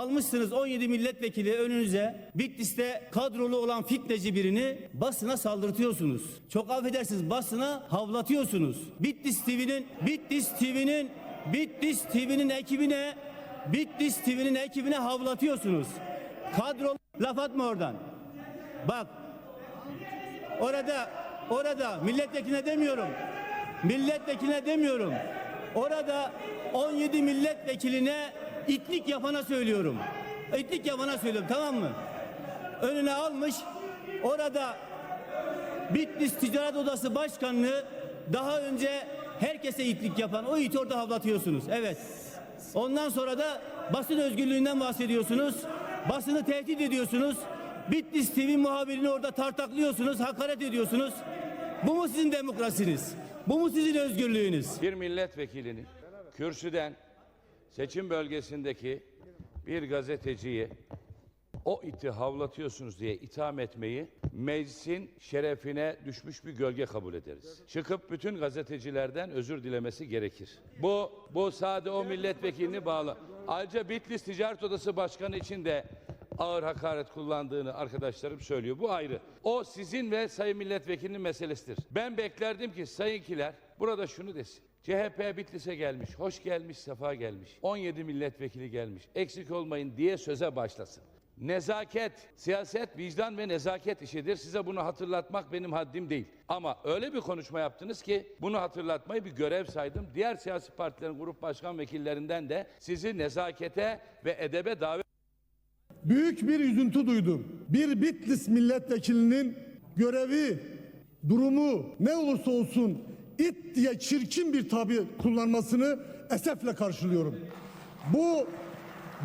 Almışsınız 17 milletvekili önünüze Bitlis'te kadrolu olan fitneci birini basına saldırtıyorsunuz. Çok affedersiniz basına havlatıyorsunuz. Bitlis TV'nin Bitlis TV'nin Bitlis TV'nin ekibine Bitlis TV'nin ekibine havlatıyorsunuz. Kadrolu laf atma oradan. Bak orada orada milletvekiline demiyorum. Milletvekiline demiyorum. Orada 17 milletvekiline itlik yapana söylüyorum. İtlik yapana söylüyorum tamam mı? Önüne almış orada Bitlis Ticaret Odası Başkanlığı daha önce herkese itlik yapan o iti orada havlatıyorsunuz. Evet. Ondan sonra da basın özgürlüğünden bahsediyorsunuz. Basını tehdit ediyorsunuz. Bitlis TV muhabirini orada tartaklıyorsunuz, hakaret ediyorsunuz. Bu mu sizin demokrasiniz? Bu mu sizin özgürlüğünüz? bir milletvekilini kürsüden seçim bölgesindeki bir gazeteciyi o iti havlatıyorsunuz diye itham etmeyi meclisin şerefine düşmüş bir gölge kabul ederiz. Çıkıp bütün gazetecilerden özür dilemesi gerekir. Bu bu sade o milletvekilini bağlı. Ayrıca Bitlis Ticaret Odası Başkanı için de ağır hakaret kullandığını arkadaşlarım söylüyor. Bu ayrı. O sizin ve sayın milletvekilinin meselesidir. Ben beklerdim ki sayınkiler burada şunu desin. CHP Bitlis'e gelmiş, hoş gelmiş, sefa gelmiş. 17 milletvekili gelmiş, eksik olmayın diye söze başlasın. Nezaket, siyaset, vicdan ve nezaket işidir. Size bunu hatırlatmak benim haddim değil. Ama öyle bir konuşma yaptınız ki bunu hatırlatmayı bir görev saydım. Diğer siyasi partilerin grup başkan vekillerinden de sizi nezakete ve edebe davet büyük bir üzüntü duydum. Bir Bitlis milletvekilinin görevi, durumu ne olursa olsun it diye çirkin bir tabir kullanmasını esefle karşılıyorum. Bu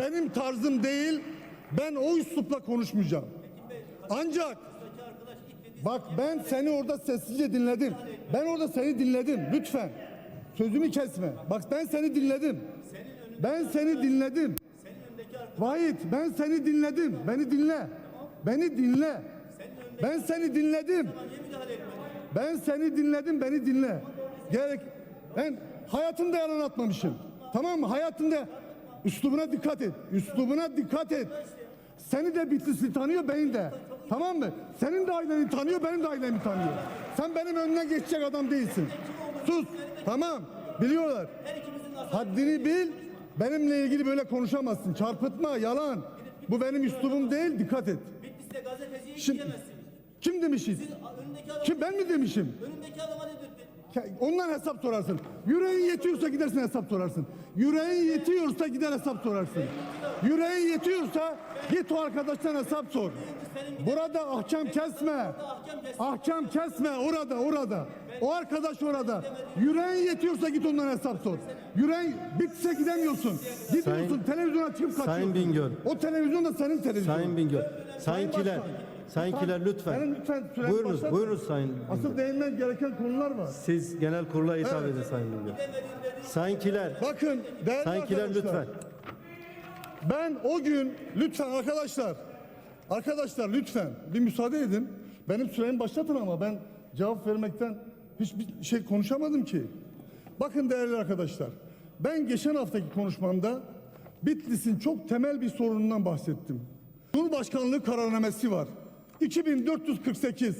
benim tarzım değil. Ben o üslupla konuşmayacağım. Ancak bak ben seni orada sessizce dinledim. Ben orada seni dinledim. Lütfen. Sözümü kesme. Bak ben seni dinledim. Ben seni dinledim. Vahit ben seni dinledim. Beni dinle. Beni dinle. Ben seni dinledim. Ben seni dinledim. Beni dinle. Gerek ben hayatımda yalan atmamışım. Tamam mı? Hayatımda üslubuna dikkat et. Üslubuna dikkat et. Seni de Bitlis'i tanıyor, beni de. Tamam mı? Senin de aileni tanıyor, benim de ailemi tanıyor. Sen benim önüne geçecek adam değilsin. Sus. Tamam. Biliyorlar. Haddini bil. Benimle ilgili böyle konuşamazsın. Çarpıtma, yalan. Bu benim üslubum değil, dikkat et. Bitlis'te gazeteciyi Şimdi, kim? Önündeki adam, Kim ben mi demişim? önündeki adama dedirttin. Ke- Ondan hesap sorarsın. Yüreğin yetiyorsa gidersin hesap sorarsın. Yüreğin yetiyorsa gider hesap sorarsın. Yüreğin yetiyorsa git o arkadaştan hesap sor. Burada ahkam kesme. Ahkam kesme orada orada. O arkadaş orada. Yüreğin yetiyorsa git ondan hesap sor. Yüreğin bitse gidemiyorsun. Gidiyorsun televizyona çıkıp kaçıyorsun. Sayın Bingöl. O televizyon da senin televizyonun. Sayın Bingöl. Sayınkiler. Başkan, Sayınkiler lütfen. Benim lütfen Buyurunuz, başlatma. buyurunuz Sayın. Asıl değinmen gereken konular var. Siz genel kurula hitap Evet. edin Sayın Bingöl. Sayınkiler. Bakın değerli Sayınkiler arkadaşlar. lütfen. Ben o gün lütfen arkadaşlar arkadaşlar lütfen bir müsaade edin. Benim süremi başlatın ama ben cevap vermekten hiçbir şey konuşamadım ki. Bakın değerli arkadaşlar. Ben geçen haftaki konuşmamda Bitlis'in çok temel bir sorunundan bahsettim. Cumhurbaşkanlığı kararnamesi var. 2448.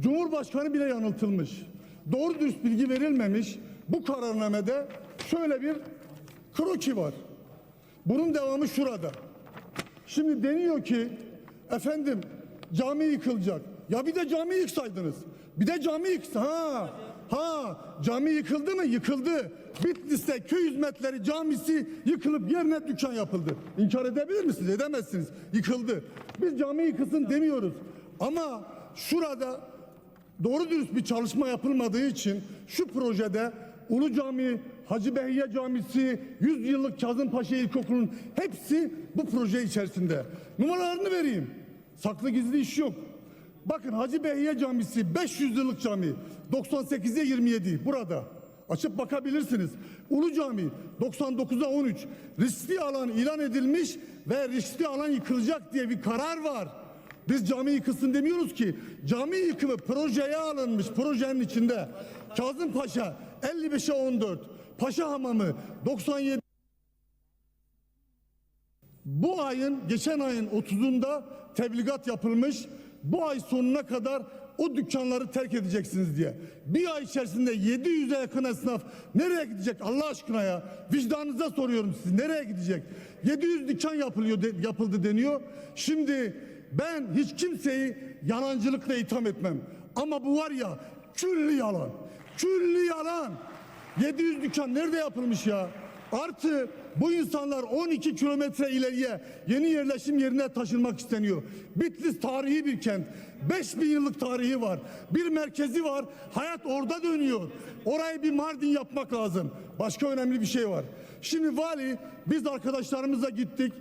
Cumhurbaşkanı bile yanıltılmış. Doğru dürüst bilgi verilmemiş. Bu kararnamede şöyle bir kroki var. Bunun devamı şurada. Şimdi deniyor ki efendim cami yıkılacak. Ya bir de cami yıksaydınız. Bir de cami yıksa. Ha, ha cami yıkıldı mı? Yıkıldı. Bitlis'te köy hizmetleri camisi yıkılıp yerine dükkan yapıldı. İnkar edebilir misiniz? Edemezsiniz. Yıkıldı. Biz cami yıkılsın demiyoruz. Ama şurada doğru dürüst bir çalışma yapılmadığı için şu projede Ulu Cami, Hacı Behiye Camisi, 100 yıllık Kazımpaşa İlkokulu'nun hepsi bu proje içerisinde. Numaralarını vereyim. Saklı gizli iş yok. Bakın Hacı Behiye Camisi 500 yıllık cami 98'e 27 burada. Açıp bakabilirsiniz. Ulu Cami 99'a 13 riskli alan ilan edilmiş ve riskli alan yıkılacak diye bir karar var. Biz cami yıkılsın demiyoruz ki. Cami yıkımı projeye alınmış projenin içinde. Kazım Paşa 55'e 14. Paşa Hamamı 97 Bu ayın geçen ayın 30'unda tebligat yapılmış. Bu ay sonuna kadar o dükkanları terk edeceksiniz diye. Bir ay içerisinde 700'e yakın esnaf nereye gidecek Allah aşkına ya? Vicdanınıza soruyorum siz nereye gidecek? 700 dükkan yapılıyor de- yapıldı deniyor. Şimdi ben hiç kimseyi yalancılıkla itham etmem. Ama bu var ya külli yalan. Külli yalan. 700 dükkan nerede yapılmış ya? Artı bu insanlar 12 kilometre ileriye yeni yerleşim yerine taşınmak isteniyor. Bitlis tarihi bir kent. 5000 yıllık tarihi var. Bir merkezi var. Hayat orada dönüyor. Orayı bir Mardin yapmak lazım. Başka önemli bir şey var. Şimdi vali biz arkadaşlarımızla gittik.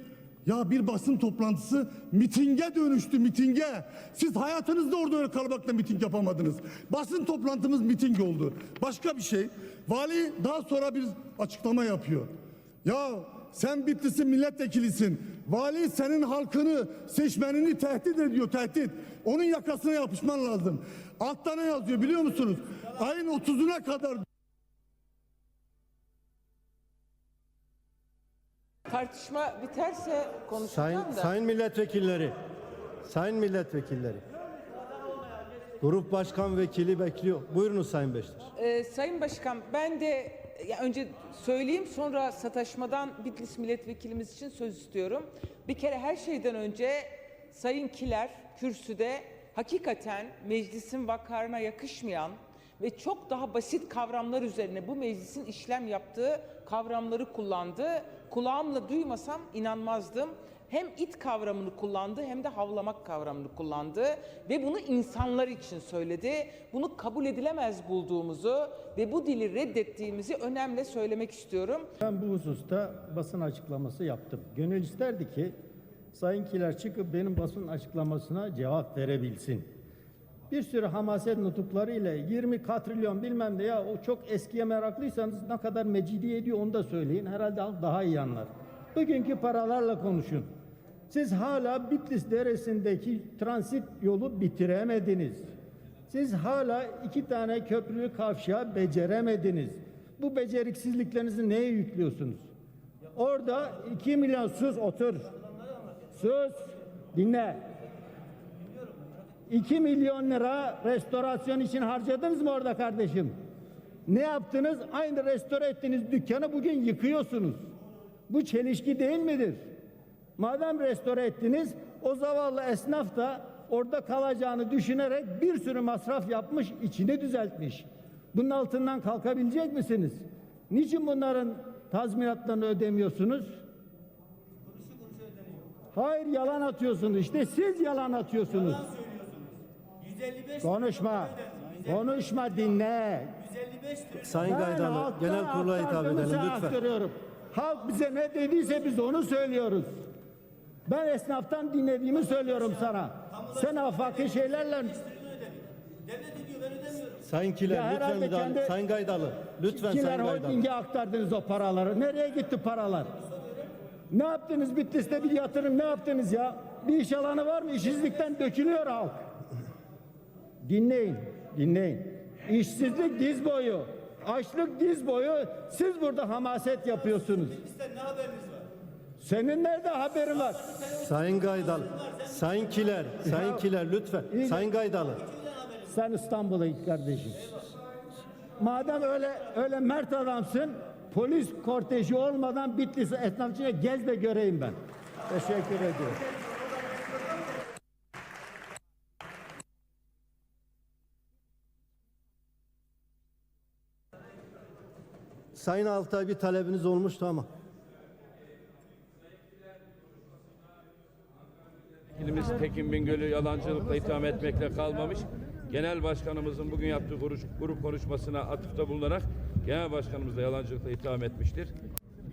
Ya bir basın toplantısı mitinge dönüştü mitinge. Siz hayatınızda orada öyle kalabalıkla miting yapamadınız. Basın toplantımız miting oldu. Başka bir şey. Vali daha sonra bir açıklama yapıyor. Ya sen Bitlis'in milletvekilisin. Vali senin halkını, seçmenini tehdit ediyor, tehdit. Onun yakasına yapışman lazım. Altta ne yazıyor biliyor musunuz? Ayın 30'una kadar Tartışma biterse konuşacağım Sayın, da. sayın milletvekilleri. Sayın milletvekilleri. Grup başkan vekili bekliyor. Buyurunuz Sayın Beşler. Ee, Sayın Başkan ben de ya önce söyleyeyim sonra sataşmadan Bitlis milletvekilimiz için söz istiyorum. Bir kere her şeyden önce Sayın Kiler kürsüde hakikaten meclisin vakarına yakışmayan ve çok daha basit kavramlar üzerine bu meclisin işlem yaptığı kavramları kullandı. Kulağımla duymasam inanmazdım. Hem it kavramını kullandı hem de havlamak kavramını kullandı ve bunu insanlar için söyledi. Bunu kabul edilemez bulduğumuzu ve bu dili reddettiğimizi önemli söylemek istiyorum. Ben bu hususta basın açıklaması yaptım. Gönül isterdi ki Sayın Kiler çıkıp benim basın açıklamasına cevap verebilsin. Bir sürü hamaset nutukları ile 20 katrilyon bilmem ne ya o çok eskiye meraklıysanız ne kadar mecidiye ediyor onu da söyleyin. Herhalde halk daha iyi anlar. Bugünkü paralarla konuşun. Siz hala Bitlis Deresi'ndeki transit yolu bitiremediniz. Siz hala iki tane köprülü kavşağı beceremediniz. Bu beceriksizliklerinizi neye yüklüyorsunuz? Orada 2 milyon sus otur. Sus dinle. 2 milyon lira restorasyon için harcadınız mı orada kardeşim? Ne yaptınız? Aynı restore ettiğiniz dükkanı bugün yıkıyorsunuz. Bu çelişki değil midir? Madem restore ettiniz, o zavallı esnaf da orada kalacağını düşünerek bir sürü masraf yapmış, içini düzeltmiş. Bunun altından kalkabilecek misiniz? Niçin bunların tazminatlarını ödemiyorsunuz? Hayır yalan atıyorsunuz. İşte siz yalan atıyorsunuz. 155 Konuşma. Konuşma dinle. 155 lira. Sayın halktan genel kurula hitap edelim lütfen. Halk bize ne dediyse biz onu söylüyoruz. Ben esnaftan dinlediğimi söylüyorum sana. Sen afaki şeylerle Devlet ediyor ben ödemiyorum. Sayın Kiler Ya lütfen müdahale. kendi- Sayın Gaydalı lütfen Kiler Sayın Gaydalı. Holding'e aktardınız o paraları. Nereye gitti paralar? Ne yaptınız Bitlis'te bir yatırım ne yaptınız ya? Bir iş alanı var mı? İşsizlikten dökülüyor halk. Dinleyin, dinleyin. İşsizlik diz boyu, açlık diz boyu. Siz burada hamaset yapıyorsunuz. Bizden ne haberiniz var? Senin nerede haberin var? Sayın Gaydalı. Sayın Kiler. Sayın Kiler lütfen. İyi- Sayın Gaydalı. Sen İstanbul'a git kardeşim. Madem öyle öyle mert adamsın, polis korteji olmadan Bitlis esnafçıya gez de göreyim ben. Teşekkür ediyorum. Sayın Altay bir talebiniz olmuştu ama. Vekilimiz Tekin Bingöl'ü yalancılıkla itham etmekle kalmamış. Genel başkanımızın bugün yaptığı grup, grup konuşmasına atıfta bulunarak genel başkanımız da yalancılıkla itham etmiştir.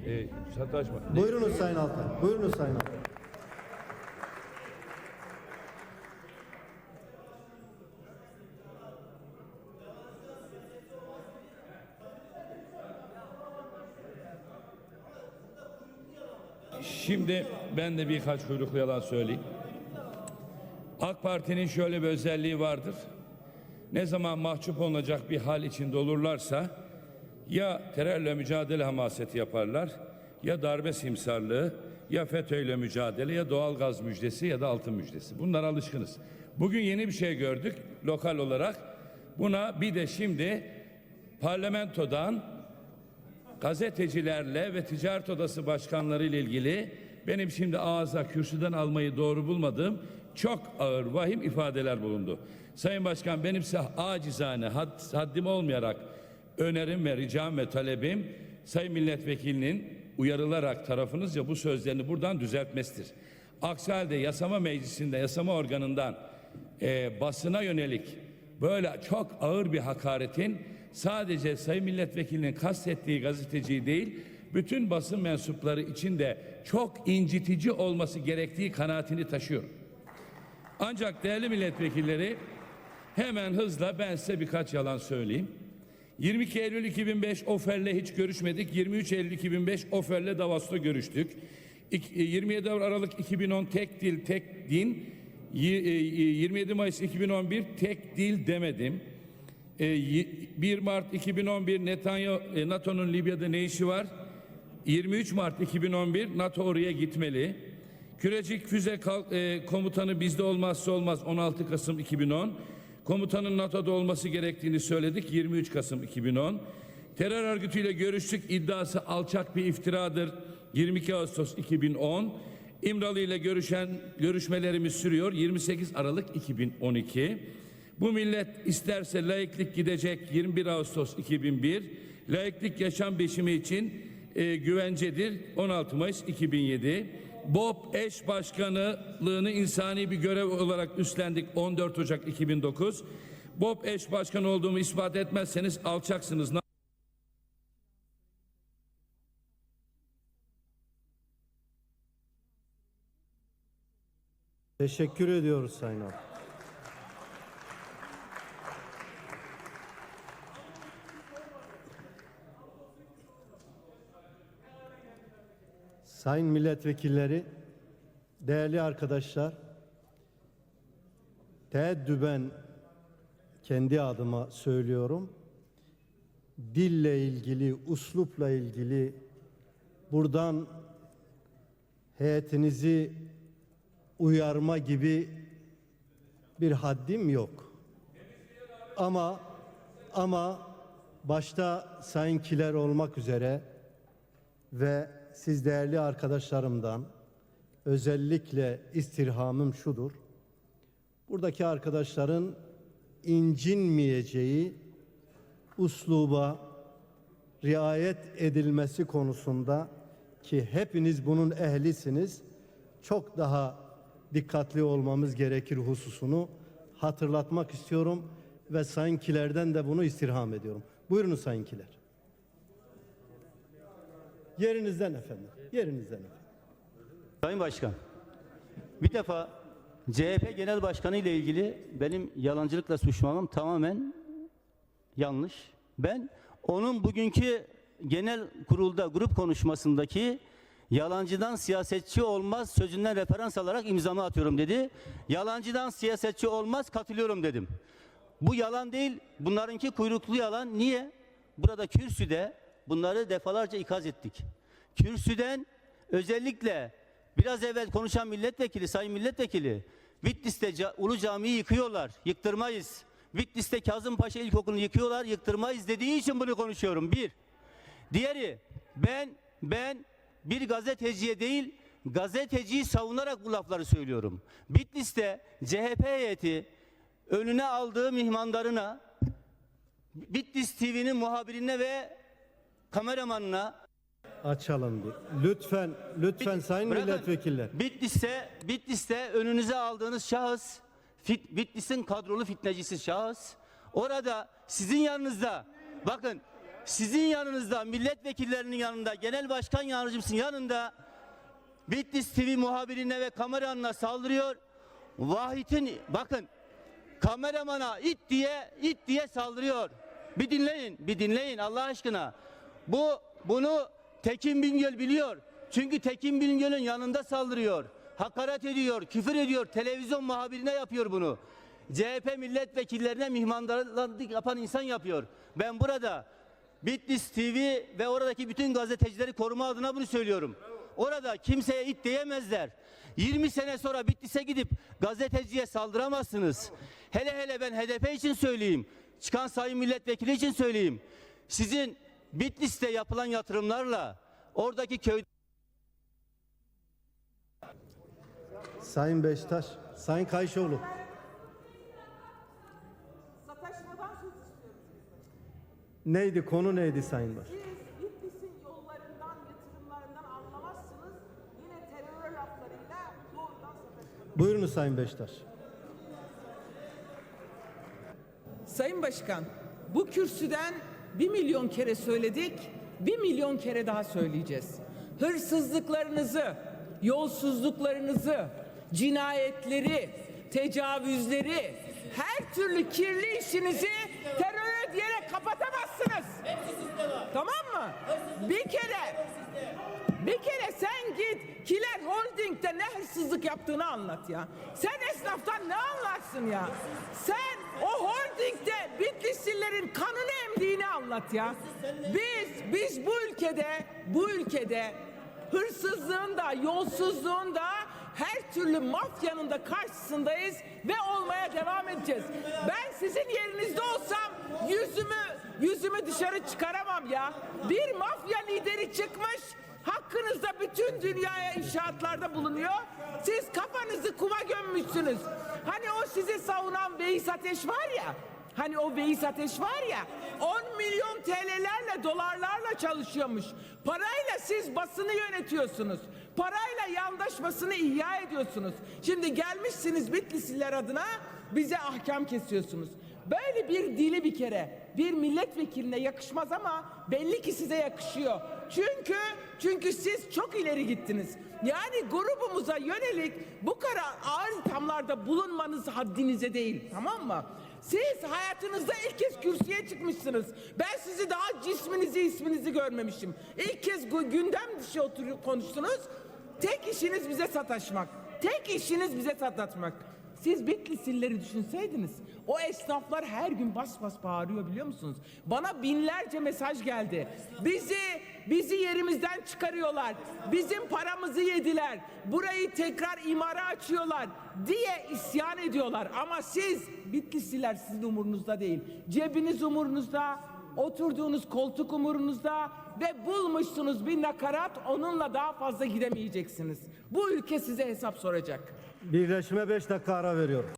Ee, sataşma. Buyurunuz Sayın Altay. Buyurunuz Sayın Altay. Şimdi ben de birkaç kuyruklu yalan söyleyeyim. AK Parti'nin şöyle bir özelliği vardır. Ne zaman mahcup olunacak bir hal içinde olurlarsa ya terörle mücadele hamaseti yaparlar ya darbe simsarlığı Ya FETÖ'yle mücadele ya doğalgaz müjdesi ya da altın müjdesi. Bunlara alışkınız. Bugün yeni bir şey gördük lokal olarak. Buna bir de şimdi parlamentodan gazetecilerle ve ticaret odası başkanları ile ilgili benim şimdi ağza kürsüden almayı doğru bulmadığım çok ağır vahim ifadeler bulundu. Sayın Başkan benim size acizane had, haddim olmayarak önerim ve ricam ve talebim Sayın Milletvekilinin uyarılarak tarafınızca bu sözlerini buradan düzeltmesidir. Aksi halde yasama meclisinde, yasama organından e, basına yönelik böyle çok ağır bir hakaretin sadece Sayın Milletvekilinin kastettiği gazeteciyi değil, bütün basın mensupları için de çok incitici olması gerektiği kanaatini taşıyorum. Ancak değerli milletvekilleri hemen hızla ben size birkaç yalan söyleyeyim. 22 Eylül 2005 Ofer'le hiç görüşmedik. 23 Eylül 2005 Ofer'le Davos'ta görüştük. İk- 27 Aralık 2010 tek dil tek din. Y- e, 27 Mayıs 2011 tek dil demedim. E, y- 1 Mart 2011 Netanyahu e, NATO'nun Libya'da ne işi var? 23 Mart 2011 NATO oraya gitmeli. Kürecik füze e, komutanı bizde olmazsa olmaz 16 Kasım 2010. Komutanın NATO'da olması gerektiğini söyledik 23 Kasım 2010. Terör örgütüyle görüştük iddiası alçak bir iftiradır 22 Ağustos 2010. İmralı ile görüşen görüşmelerimiz sürüyor 28 Aralık 2012. Bu millet isterse laiklik gidecek 21 Ağustos 2001. Laiklik yaşam biçimi için e, güvencedir 16 Mayıs 2007. BOP eş başkanlığını insani bir görev olarak üstlendik 14 Ocak 2009. BOP eş başkanı olduğumu ispat etmezseniz alçaksınız. Teşekkür ediyoruz Sayın Al. Sayın milletvekilleri, değerli arkadaşlar, teeddüben kendi adıma söylüyorum. Dille ilgili, uslupla ilgili buradan heyetinizi uyarma gibi bir haddim yok. Ama ama başta Sayın Kiler olmak üzere ve siz değerli arkadaşlarımdan özellikle istirhamım şudur. Buradaki arkadaşların incinmeyeceği usluba riayet edilmesi konusunda ki hepiniz bunun ehlisiniz çok daha dikkatli olmamız gerekir hususunu hatırlatmak istiyorum ve Sayın Kiler'den de bunu istirham ediyorum. Buyurunuz Sayın Kiler. Yerinizden efendim. Yerinizden efendim. Sayın Başkan, bir defa CHP Genel Başkanı ile ilgili benim yalancılıkla suçlamam tamamen yanlış. Ben onun bugünkü genel kurulda grup konuşmasındaki yalancıdan siyasetçi olmaz sözünden referans alarak imzamı atıyorum dedi. Yalancıdan siyasetçi olmaz katılıyorum dedim. Bu yalan değil, bunlarınki kuyruklu yalan. Niye? Burada kürsüde bunları defalarca ikaz ettik. Kürsüden özellikle biraz evvel konuşan milletvekili, sayın milletvekili, Bitlis'te Ulu Cami'yi yıkıyorlar, yıktırmayız. Bitlis'te Kazım Paşa İlkokulu'nu yıkıyorlar, yıktırmayız dediği için bunu konuşuyorum. Bir. Diğeri, ben ben bir gazeteciye değil, gazeteciyi savunarak bu lafları söylüyorum. Bitlis'te CHP heyeti önüne aldığı mihmandarına, Bitlis TV'nin muhabirine ve kameramanına Açalım bir. Lütfen, lütfen Bit- sayın bırakın. milletvekiller. Bitlis'te, Bitlis'te önünüze aldığınız şahıs, fit, Bitlis'in kadrolu fitnecisi şahıs. Orada sizin yanınızda, bakın sizin yanınızda, milletvekillerinin yanında, genel başkan yardımcısının yanında Bitlis TV muhabirine ve kameranına saldırıyor. Vahit'in, bakın kameramana it diye it diye saldırıyor. Bir dinleyin, bir dinleyin Allah aşkına. Bu bunu Tekin Bingöl biliyor. Çünkü Tekin Bingöl'ün yanında saldırıyor. Hakaret ediyor, küfür ediyor. Televizyon muhabirine yapıyor bunu. CHP milletvekillerine mihmandarlık yapan insan yapıyor. Ben burada Bitlis TV ve oradaki bütün gazetecileri koruma adına bunu söylüyorum. Orada kimseye it diyemezler. 20 sene sonra Bitlis'e gidip gazeteciye saldıramazsınız. Hele hele ben HDP için söyleyeyim. Çıkan sayın milletvekili için söyleyeyim. Sizin Bitlis'te yapılan yatırımlarla oradaki köy Sayın Beştaş, Sayın Kayışoğlu. Sataşmadan söz istiyorum. Neydi konu neydi Sayın Baş? Siz Bitlis'in yollarından, yatırımlarından anlamazsınız. Yine terör laflarıyla doğrudan sataşma. Buyurunuz Sayın Beştaş. Sayın Başkan, bu kürsüden bir milyon kere söyledik, bir milyon kere daha söyleyeceğiz. Hırsızlıklarınızı, yolsuzluklarınızı, cinayetleri, tecavüzleri, her türlü kirli işinizi terör diyerek kapatamazsınız. Tamam mı? Bir kere bir kere sen git Kiler Holding'de ne hırsızlık yaptığını anlat ya. Sen esnaftan ne anlarsın ya? Sen o holdingde Bitlislilerin kanını emdiğini anlat ya. Biz biz bu ülkede bu ülkede hırsızlığın da yolsuzluğun da her türlü mafyanın da karşısındayız ve olmaya devam edeceğiz. Ben sizin yerinizde olsam yüzümü yüzümü dışarı çıkaramam ya. Bir mafya lideri çıkmış Hakkınızda bütün dünyaya inşaatlarda bulunuyor. Siz kafanızı kuma gömmüşsünüz. Hani o sizi savunan Veys Ateş var ya. Hani o Veys Ateş var ya 10 milyon TL'lerle dolarlarla çalışıyormuş. Parayla siz basını yönetiyorsunuz. Parayla yandaş basını ihya ediyorsunuz. Şimdi gelmişsiniz Bitlisliler adına bize ahkam kesiyorsunuz. Böyle bir dili bir kere bir milletvekiline yakışmaz ama belli ki size yakışıyor. Çünkü çünkü siz çok ileri gittiniz. Yani grubumuza yönelik bu kadar ağır ithamlarda bulunmanız haddinize değil. Tamam mı? Siz hayatınızda ilk kez kürsüye çıkmışsınız. Ben sizi daha cisminizi isminizi görmemişim. İlk kez gü- gündem dışı oturup konuştunuz. Tek işiniz bize sataşmak. Tek işiniz bize sataşmak. Siz Bitlislileri düşünseydiniz o esnaflar her gün bas bas bağırıyor biliyor musunuz? Bana binlerce mesaj geldi. Bizi bizi yerimizden çıkarıyorlar. Bizim paramızı yediler. Burayı tekrar imara açıyorlar diye isyan ediyorlar. Ama siz Bitlisliler sizin umurunuzda değil. Cebiniz umurunuzda, oturduğunuz koltuk umurunuzda ve bulmuşsunuz bir nakarat onunla daha fazla gidemeyeceksiniz. Bu ülke size hesap soracak. Birleşime 5 dakika ara veriyorum.